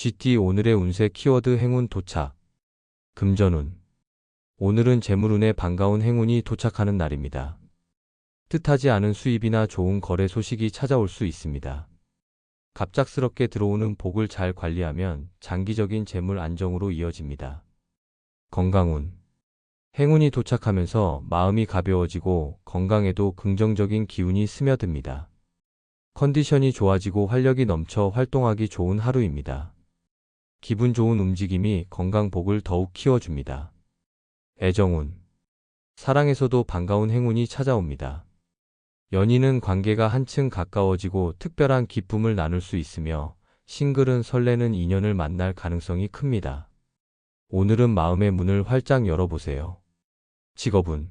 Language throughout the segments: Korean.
GT 오늘의 운세 키워드 행운 도착. 금전운. 오늘은 재물운에 반가운 행운이 도착하는 날입니다. 뜻하지 않은 수입이나 좋은 거래 소식이 찾아올 수 있습니다. 갑작스럽게 들어오는 복을 잘 관리하면 장기적인 재물 안정으로 이어집니다. 건강운. 행운이 도착하면서 마음이 가벼워지고 건강에도 긍정적인 기운이 스며듭니다. 컨디션이 좋아지고 활력이 넘쳐 활동하기 좋은 하루입니다. 기분 좋은 움직임이 건강복을 더욱 키워줍니다. 애정운. 사랑에서도 반가운 행운이 찾아옵니다. 연인은 관계가 한층 가까워지고 특별한 기쁨을 나눌 수 있으며 싱글은 설레는 인연을 만날 가능성이 큽니다. 오늘은 마음의 문을 활짝 열어보세요. 직업운.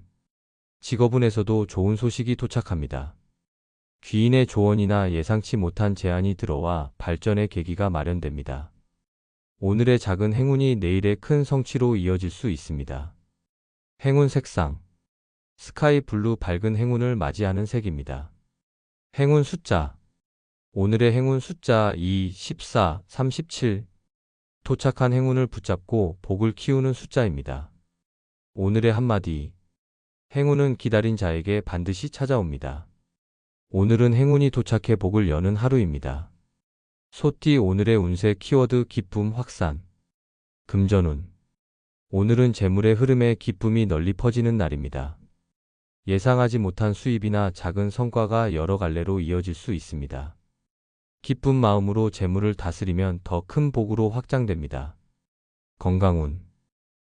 직업운에서도 좋은 소식이 도착합니다. 귀인의 조언이나 예상치 못한 제안이 들어와 발전의 계기가 마련됩니다. 오늘의 작은 행운이 내일의 큰 성취로 이어질 수 있습니다. 행운 색상. 스카이 블루 밝은 행운을 맞이하는 색입니다. 행운 숫자. 오늘의 행운 숫자 2, 14, 37. 도착한 행운을 붙잡고 복을 키우는 숫자입니다. 오늘의 한마디. 행운은 기다린 자에게 반드시 찾아옵니다. 오늘은 행운이 도착해 복을 여는 하루입니다. 소띠 오늘의 운세 키워드 기쁨 확산. 금전운. 오늘은 재물의 흐름에 기쁨이 널리 퍼지는 날입니다. 예상하지 못한 수입이나 작은 성과가 여러 갈래로 이어질 수 있습니다. 기쁜 마음으로 재물을 다스리면 더 큰 복으로 확장됩니다. 건강운.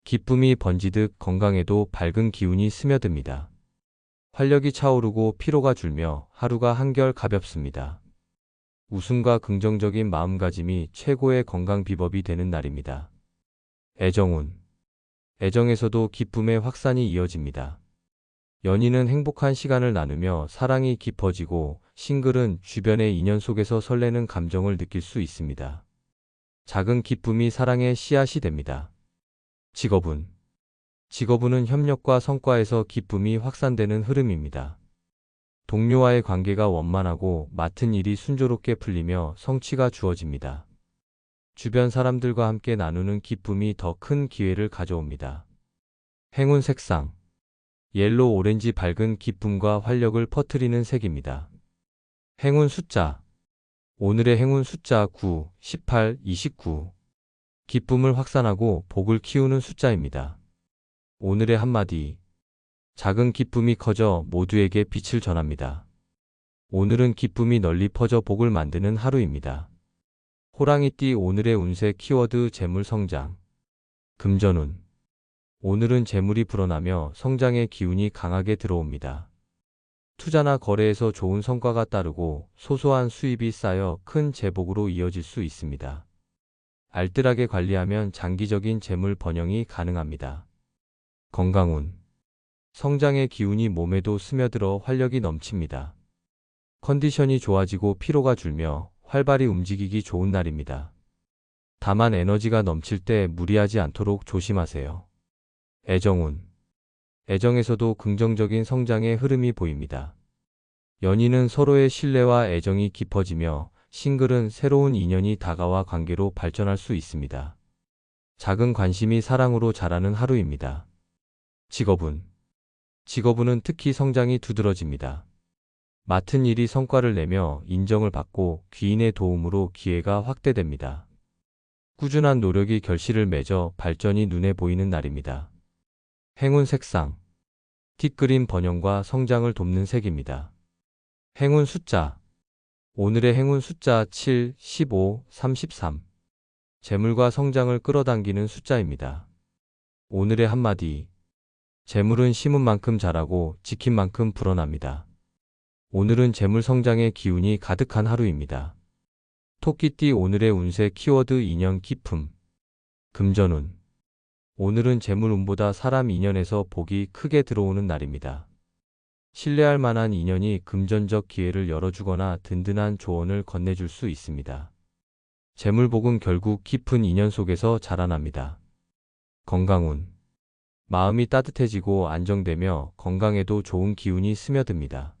기쁨이 번지듯 건강에도 밝은 기운이 스며듭니다. 활력이 차오르고 피로가 줄며 하루가 한결 가볍습니다. 웃음과 긍정적인 마음가짐이 최고의 건강 비법이 되는 날입니다. 애정운. 애정에서도 기쁨의 확산이 이어집니다. 연인은 행복한 시간을 나누며 사랑이 깊어지고 싱글은 주변의 인연 속에서 설레는 감정을 느낄 수 있습니다. 작은 기쁨이 사랑의 씨앗이 됩니다. 직업운. 직업운은 협력과 성과에서 기쁨이 확산되는 흐름입니다. 동료와의 관계가 원만하고 맡은 일이 순조롭게 풀리며 성취가 주어집니다. 주변 사람들과 함께 나누는 기쁨이 더 큰 기회를 가져옵니다. 행운 색상. 옐로 오렌지 밝은 기쁨과 활력을 퍼뜨리는 색입니다. 행운 숫자. 오늘의 행운 숫자 9, 18, 29. 기쁨을 확산하고 복을 키우는 숫자입니다. 오늘의 한마디. 작은 기쁨이 커져 모두에게 빛을 전합니다. 오늘은 기쁨이 널리 퍼져 복을 만드는 하루입니다. 호랑이띠 오늘의 운세 키워드 재물 성장. 금전운. 오늘은 재물이 불어나며 성장의 기운이 강하게 들어옵니다. 투자나 거래에서 좋은 성과가 따르고 소소한 수입이 쌓여 큰 재복으로 이어질 수 있습니다. 알뜰하게 관리하면 장기적인 재물 번영이 가능합니다. 건강운. 성장의 기운이 몸에도 스며들어 활력이 넘칩니다. 컨디션이 좋아지고 피로가 줄며 활발히 움직이기 좋은 날입니다. 다만 에너지가 넘칠 때 무리하지 않도록 조심하세요. 애정운. 애정에서도 긍정적인 성장의 흐름이 보입니다. 연인은 서로의 신뢰와 애정이 깊어지며 싱글은 새로운 인연이 다가와 관계로 발전할 수 있습니다. 작은 관심이 사랑으로 자라는 하루입니다. 직업운. 직업운은 특히 성장이 두드러집니다. 맡은 일이 성과를 내며 인정을 받고 귀인의 도움으로 기회가 확대됩니다. 꾸준한 노력이 결실을 맺어 발전이 눈에 보이는 날입니다. 행운 색상. 티그린 번영과 성장을 돕는 색입니다. 행운 숫자. 오늘의 행운 숫자 7, 15, 33. 재물과 성장을 끌어당기는 숫자입니다. 오늘의 한마디. 재물은 심은 만큼 자라고 지킨 만큼 불어납니다. 오늘은 재물 성장의 기운이 가득한 하루입니다. 토끼띠 오늘의 운세 키워드 인연 기품. 금전운. 오늘은 재물운보다 사람 인연에서 복이 크게 들어오는 날입니다. 신뢰할 만한 인연이 금전적 기회를 열어주거나 든든한 조언을 건네줄 수 있습니다. 재물복은 결국 깊은 인연 속에서 자라납니다. 건강운. 마음이 따뜻해지고 안정되며 건강에도 좋은 기운이 스며듭니다.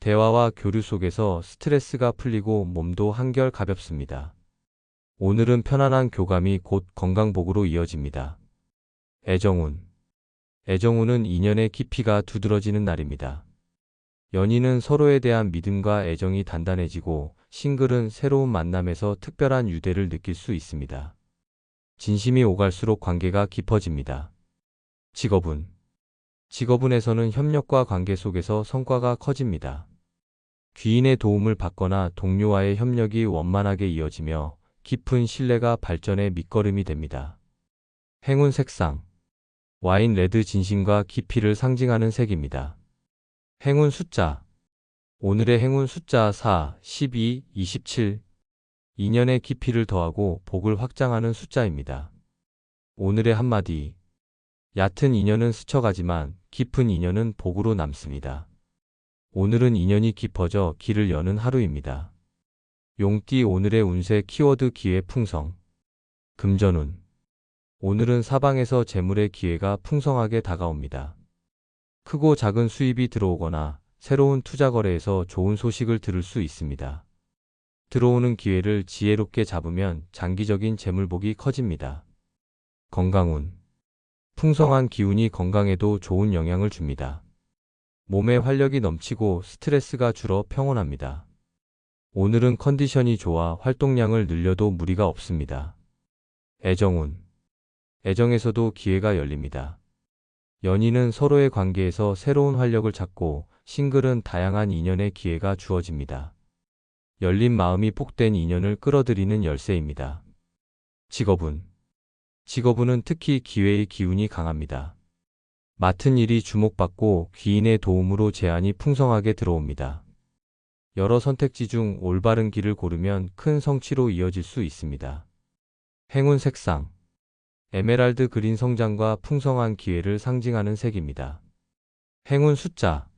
대화와 교류 속에서 스트레스가 풀리고 몸도 한결 가볍습니다. 오늘은 편안한 교감이 곧 건강복으로 이어집니다. 애정운. 애정운은 인연의 깊이가 두드러지는 날입니다. 연인은 서로에 대한 믿음과 애정이 단단해지고 싱글은 새로운 만남에서 특별한 유대를 느낄 수 있습니다. 진심이 오갈수록 관계가 깊어집니다. 직업운. 직업운에서는 협력과 관계 속에서 성과가 커집니다. 귀인의 도움을 받거나 동료와의 협력이 원만하게 이어지며 깊은 신뢰가 발전의 밑거름이 됩니다. 행운 색상. 와인 레드 진심과 깊이를 상징하는 색입니다. 행운 숫자. 오늘의 행운 숫자 4, 12, 27. 인연의 깊이를 더하고 복을 확장하는 숫자입니다. 오늘의 한마디. 얕은 인연은 스쳐가지만 깊은 인연은 복으로 남습니다. 오늘은 인연이 깊어져 길을 여는 하루입니다. 용띠 오늘의 운세 키워드 기회 풍성. 금전운. 오늘은 사방에서 재물의 기회가 풍성하게 다가옵니다. 크고 작은 수입이 들어오거나 새로운 투자 거래에서 좋은 소식을 들을 수 있습니다. 들어오는 기회를 지혜롭게 잡으면 장기적인 재물복이 커집니다. 건강운. 풍성한 기운이 건강에도 좋은 영향을 줍니다. 몸에 활력이 넘치고 스트레스가 줄어 평온합니다. 오늘은 컨디션이 좋아 활동량을 늘려도 무리가 없습니다. 애정운. 애정에서도 기회가 열립니다. 연인은 서로의 관계에서 새로운 활력을 찾고 싱글은 다양한 인연의 기회가 주어집니다. 열린 마음이 폭된 인연을 끌어들이는 열쇠입니다. 직업운. 직업운은 특히 기회의 기운이 강합니다. 맡은 일이 주목받고 귀인의 도움으로 제안이 풍성하게 들어옵니다. 여러 선택지 중 올바른 길을 고르면 큰 성취로 이어질 수 있습니다. 행운 색상 에메랄드 그린 성장과 풍성한 기회를 상징하는 색입니다. 행운 숫자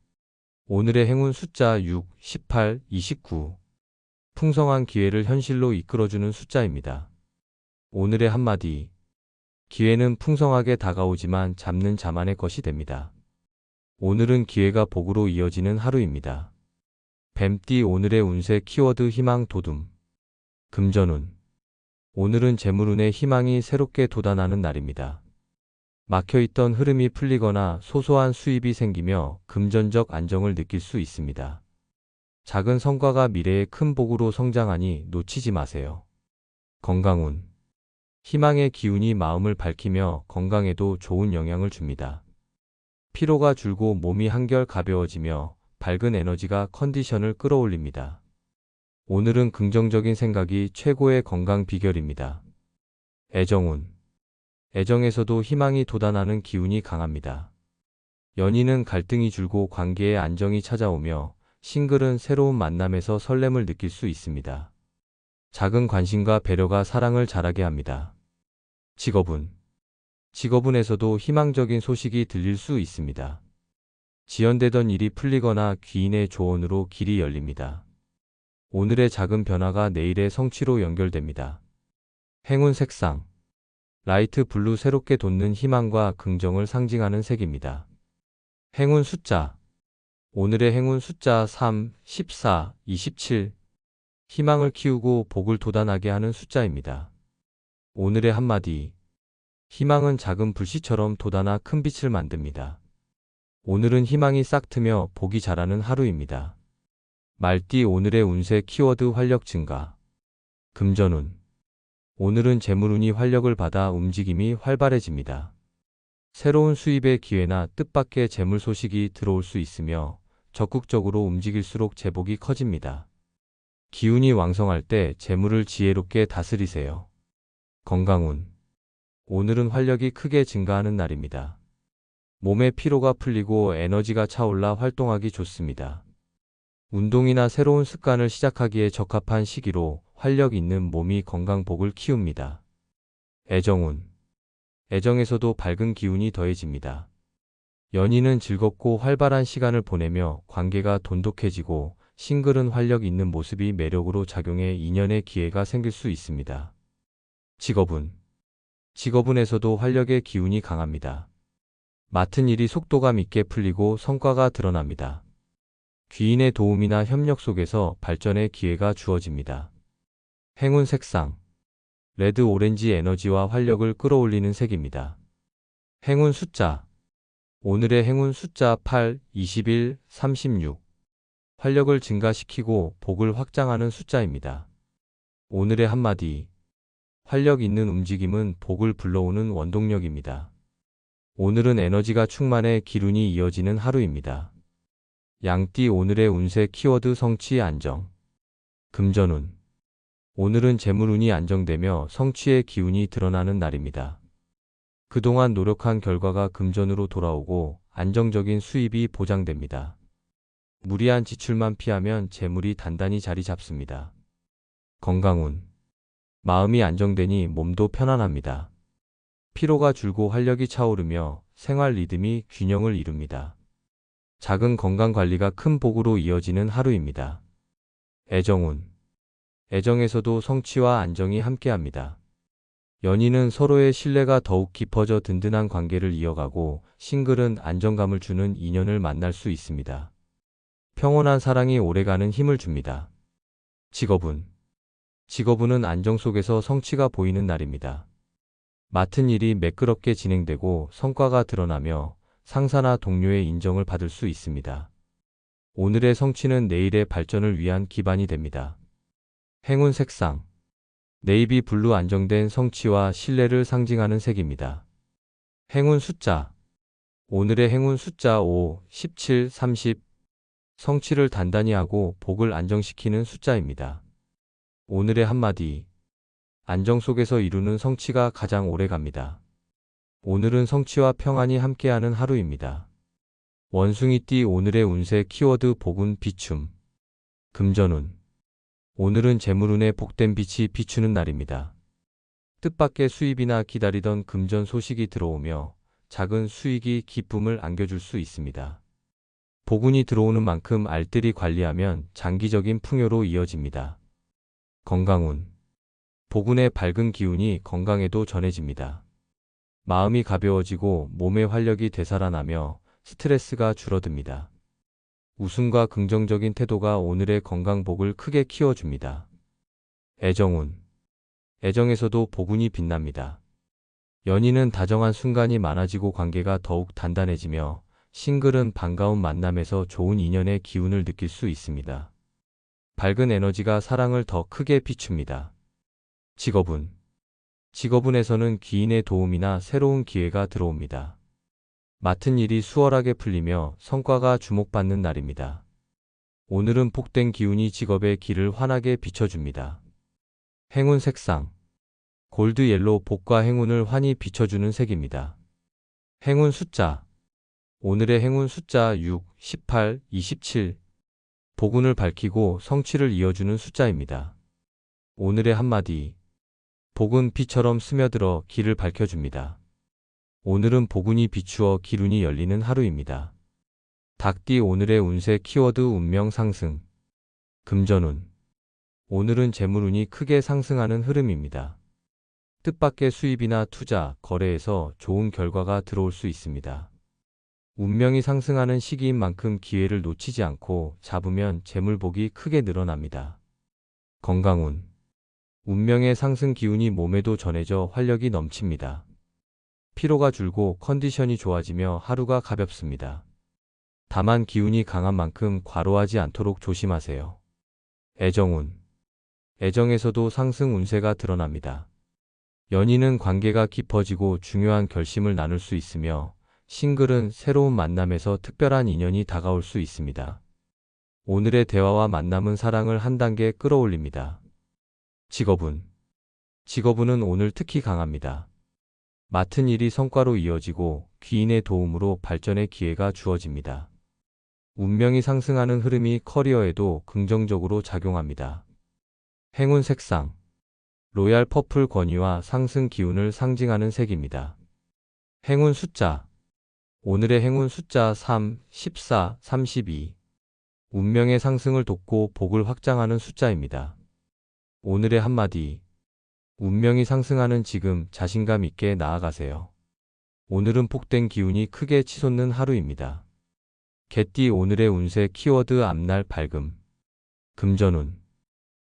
오늘의 행운 숫자 6, 18, 29 풍성한 기회를 현실로 이끌어주는 숫자입니다. 오늘의 한마디 기회는 풍성하게 다가오지만 잡는 자만의 것이 됩니다. 오늘은 기회가 복으로 이어지는 하루입니다. 뱀띠 오늘의 운세 키워드 희망 도둠. 금전운. 오늘은 재물운의 희망이 새롭게 돋아나는 날입니다. 막혀있던 흐름이 풀리거나 소소한 수입이 생기며 금전적 안정을 느낄 수 있습니다. 작은 성과가 미래의 큰 복으로 성장하니 놓치지 마세요. 건강운. 희망의 기운이 마음을 밝히며 건강에도 좋은 영향을 줍니다. 피로가 줄고 몸이 한결 가벼워지며 밝은 에너지가 컨디션을 끌어올립니다. 오늘은 긍정적인 생각이 최고의 건강 비결입니다. 애정운. 애정에서도 희망이 돋아나는 기운이 강합니다. 연인은 갈등이 줄고 관계에 안정이 찾아오며 싱글은 새로운 만남에서 설렘을 느낄 수 있습니다. 작은 관심과 배려가 사랑을 자라게 합니다. 직업운. 직업운에서도 희망적인 소식이 들릴 수 있습니다. 지연되던 일이 풀리거나 귀인의 조언으로 길이 열립니다. 오늘의 작은 변화가 내일의 성취로 연결됩니다. 행운 색상. 라이트 블루 새롭게 돋는 희망과 긍정을 상징하는 색입니다. 행운 숫자. 오늘의 행운 숫자 3, 14, 27. 희망을 키우고 복을 돋아나게 하는 숫자입니다. 오늘의 한마디. 희망은 작은 불씨처럼 돋아나 큰 빛을 만듭니다. 오늘은 희망이 싹 트며 복이 자라는 하루입니다. 말띠 오늘의 운세 키워드 활력 증가. 금전운. 오늘은 재물운이 활력을 받아 움직임이 활발해집니다. 새로운 수입의 기회나 뜻밖의 재물 소식이 들어올 수 있으며 적극적으로 움직일수록 제복이 커집니다. 기운이 왕성할 때 재물을 지혜롭게 다스리세요. 건강운. 오늘은 활력이 크게 증가하는 날입니다. 몸의 피로가 풀리고 에너지가 차올라 활동하기 좋습니다. 운동이나 새로운 습관을 시작하기에 적합한 시기로 활력 있는 몸이 건강복을 키웁니다. 애정운. 애정에서도 밝은 기운이 더해집니다. 연인은 즐겁고 활발한 시간을 보내며 관계가 돈독해지고 싱글은 활력 있는 모습이 매력으로 작용해 인연의 기회가 생길 수 있습니다. 직업운. 직업운에서도 활력의 기운이 강합니다. 맡은 일이 속도감 있게 풀리고 성과가 드러납니다. 귀인의 도움이나 협력 속에서 발전의 기회가 주어집니다. 행운 색상. 레드 오렌지 에너지와 활력을 끌어올리는 색입니다. 행운 숫자. 오늘의 행운 숫자 8, 21, 36. 활력을 증가시키고 복을 확장하는 숫자입니다. 오늘의 한마디. 활력 있는 움직임은 복을 불러오는 원동력입니다. 오늘은 에너지가 충만해 기운이 이어지는 하루입니다. 양띠 오늘의 운세 키워드 성취 안정. 금전운. 오늘은 재물운이 안정되며 성취의 기운이 드러나는 날입니다. 그동안 노력한 결과가 금전으로 돌아오고 안정적인 수입이 보장됩니다. 무리한 지출만 피하면 재물이 단단히 자리 잡습니다. 건강운. 마음이 안정되니 몸도 편안합니다. 피로가 줄고 활력이 차오르며 생활 리듬이 균형을 이룹니다. 작은 건강 관리가 큰 복으로 이어지는 하루입니다. 애정운. 애정에서도 성취와 안정이 함께합니다. 연인은 서로의 신뢰가 더욱 깊어져 든든한 관계를 이어가고 싱글은 안정감을 주는 인연을 만날 수 있습니다. 평온한 사랑이 오래가는 힘을 줍니다. 직업운. 직업운은 안정 속에서 성취가 보이는 날입니다. 맡은 일이 매끄럽게 진행되고 성과가 드러나며 상사나 동료의 인정을 받을 수 있습니다. 오늘의 성취는 내일의 발전을 위한 기반이 됩니다. 행운 색상. 네이비 블루 안정된 성취와 신뢰를 상징하는 색입니다. 행운 숫자. 오늘의 행운 숫자 5, 17, 30. 성취를 단단히 하고 복을 안정시키는 숫자입니다. 오늘의 한마디. 안정 속에서 이루는 성취가 가장 오래 갑니다. 오늘은 성취와 평안이 함께하는 하루입니다. 원숭이띠 오늘의 운세 키워드 복운 비춤. 금전운. 오늘은 재물운에 복된 빛이 비추는 날입니다. 뜻밖의 수입이나 기다리던 금전 소식이 들어오며 작은 수익이 기쁨을 안겨줄 수 있습니다. 복운이 들어오는 만큼 알뜰히 관리하면 장기적인 풍요로 이어집니다. 건강운. 복운의 밝은 기운이 건강에도 전해집니다. 마음이 가벼워지고 몸의 활력이 되살아나며 스트레스가 줄어듭니다. 웃음과 긍정적인 태도가 오늘의 건강복을 크게 키워줍니다. 애정운. 애정에서도 복운이 빛납니다. 연인은 다정한 순간이 많아지고 관계가 더욱 단단해지며 싱글은 반가운 만남에서 좋은 인연의 기운을 느낄 수 있습니다. 밝은 에너지가 사랑을 더 크게 비춥니다. 직업운. 직업운에서는 기인의 도움이나 새로운 기회가 들어옵니다. 맡은 일이 수월하게 풀리며 성과가 주목받는 날입니다. 오늘은 복된 기운이 직업의 길을 환하게 비춰줍니다. 행운 색상. 골드 옐로우 복과 행운을 환히 비춰주는 색입니다. 행운 숫자. 오늘의 행운 숫자 6, 18, 27. 복운을 밝히고 성취를 이어주는 숫자입니다. 오늘의 한마디. 복은 비처럼 스며들어 길을 밝혀줍니다. 오늘은 복운이 비추어 기운이 열리는 하루입니다. 닭띠 오늘의 운세 키워드 운명 상승. 금전운. 오늘은 재물운이 크게 상승하는 흐름입니다. 뜻밖의 수입이나 투자, 거래에서 좋은 결과가 들어올 수 있습니다. 운명이 상승하는 시기인 만큼 기회를 놓치지 않고 잡으면 재물복이 크게 늘어납니다. 건강운. 운명의 상승 기운이 몸에도 전해져 활력이 넘칩니다. 피로가 줄고 컨디션이 좋아지며 하루가 가볍습니다. 다만 기운이 강한 만큼 과로하지 않도록 조심하세요. 애정운. 애정에서도 상승 운세가 드러납니다. 연인은 관계가 깊어지고 중요한 결심을 나눌 수 있으며 싱글은 새로운 만남에서 특별한 인연이 다가올 수 있습니다. 오늘의 대화와 만남은 사랑을 한 단계 끌어올립니다. 직업운. 직업운은 오늘 특히 강합니다. 맡은 일이 성과로 이어지고 귀인의 도움으로 발전의 기회가 주어집니다. 운명이 상승하는 흐름이 커리어에도 긍정적으로 작용합니다. 행운 색상. 로얄 퍼플 권위와 상승 기운을 상징하는 색입니다. 행운 숫자. 오늘의 행운 숫자 3, 14, 32. 운명의 상승을 돕고 복을 확장하는 숫자입니다. 오늘의 한마디. 운명이 상승하는 지금 자신감 있게 나아가세요. 오늘은 폭된 기운이 크게 치솟는 하루입니다. 개띠 오늘의 운세 키워드 앞날 밝음. 금전운.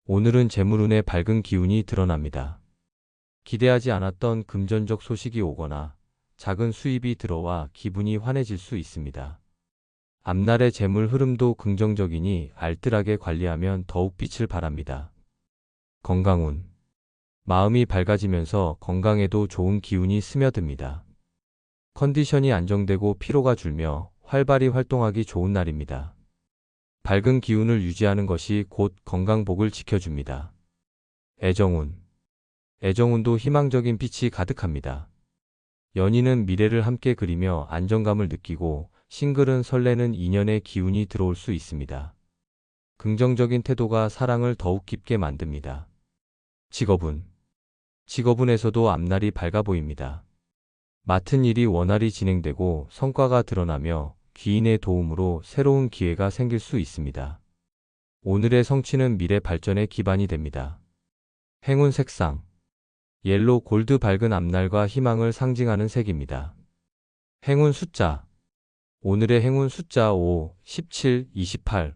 오늘은 재물운의 밝은 기운이 드러납니다. 기대하지 않았던 금전적 소식이 오거나 작은 수입이 들어와 기분이 환해질 수 있습니다. 앞날의 재물 흐름도 긍정적이니 알뜰하게 관리하면 더욱 빛을 발합니다. 건강운. 마음이 밝아지면서 건강에도 좋은 기운이 스며듭니다. 컨디션이 안정되고 피로가 줄며 활발히 활동하기 좋은 날입니다. 밝은 기운을 유지하는 것이 곧 건강복을 지켜줍니다. 애정운. 애정운도 희망적인 빛이 가득합니다. 연인은 미래를 함께 그리며 안정감을 느끼고 싱글은 설레는 인연의 기운이 들어올 수 있습니다. 긍정적인 태도가 사랑을 더욱 깊게 만듭니다. 직업운. 직업운에서도 앞날이 밝아 보입니다. 맡은 일이 원활히 진행되고 성과가 드러나며 귀인의 도움으로 새로운 기회가 생길 수 있습니다. 오늘의 성취는 미래 발전의 기반이 됩니다. 행운 색상. 옐로 골드 밝은 앞날과 희망을 상징하는 색입니다. 행운 숫자. 오늘의 행운 숫자 5, 17, 28.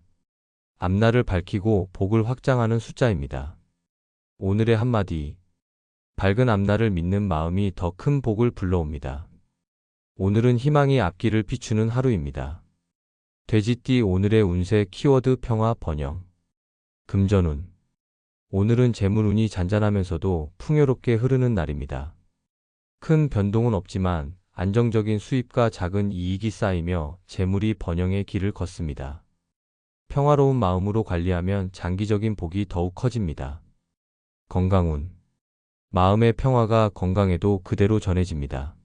앞날을 밝히고 복을 확장하는 숫자입니다. 오늘의 한마디. 밝은 앞날을 믿는 마음이 더 큰 복을 불러옵니다. 오늘은 희망이 앞길을 비추는 하루입니다. 돼지띠 오늘의 운세 키워드 평화 번영. 금전운. 오늘은 재물운이 잔잔하면서도 풍요롭게 흐르는 날입니다. 큰 변동은 없지만 안정적인 수입과 작은 이익이 쌓이며 재물이 번영의 길을 걷습니다. 평화로운 마음으로 관리하면 장기적인 복이 더욱 커집니다. 건강운. 마음의 평화가 건강에도 그대로 전해집니다.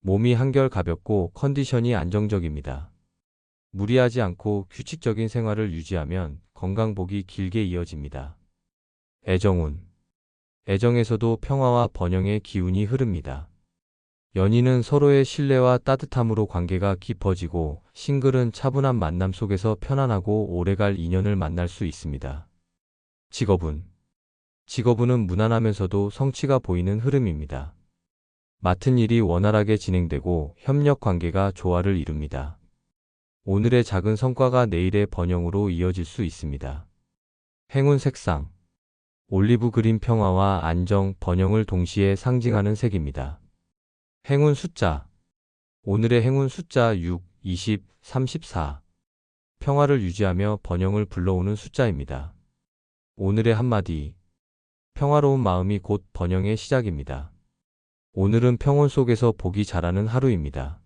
몸이 한결 가볍고 컨디션이 안정적입니다. 무리하지 않고 규칙적인 생활을 유지하면 건강복이 길게 이어집니다. 애정운. 애정에서도 평화와 번영의 기운이 흐릅니다. 연인은 서로의 신뢰와 따뜻함으로 관계가 깊어지고 싱글은 차분한 만남 속에서 편안하고 오래갈 인연을 만날 수 있습니다. 직업운. 직업운은 무난하면서도 성취가 보이는 흐름입니다. 맡은 일이 원활하게 진행되고 협력 관계가 조화를 이룹니다. 오늘의 작은 성과가 내일의 번영으로 이어질 수 있습니다. 행운 색상. 올리브 그린 평화와 안정, 번영을 동시에 상징하는 색입니다. 행운 숫자. 오늘의 행운 숫자 6, 20, 34. 평화를 유지하며 번영을 불러오는 숫자입니다. 오늘의 한마디. 평화로운 마음이 곧 번영의 시작입니다. 오늘은 평온 속에서 복이 자라는 하루입니다.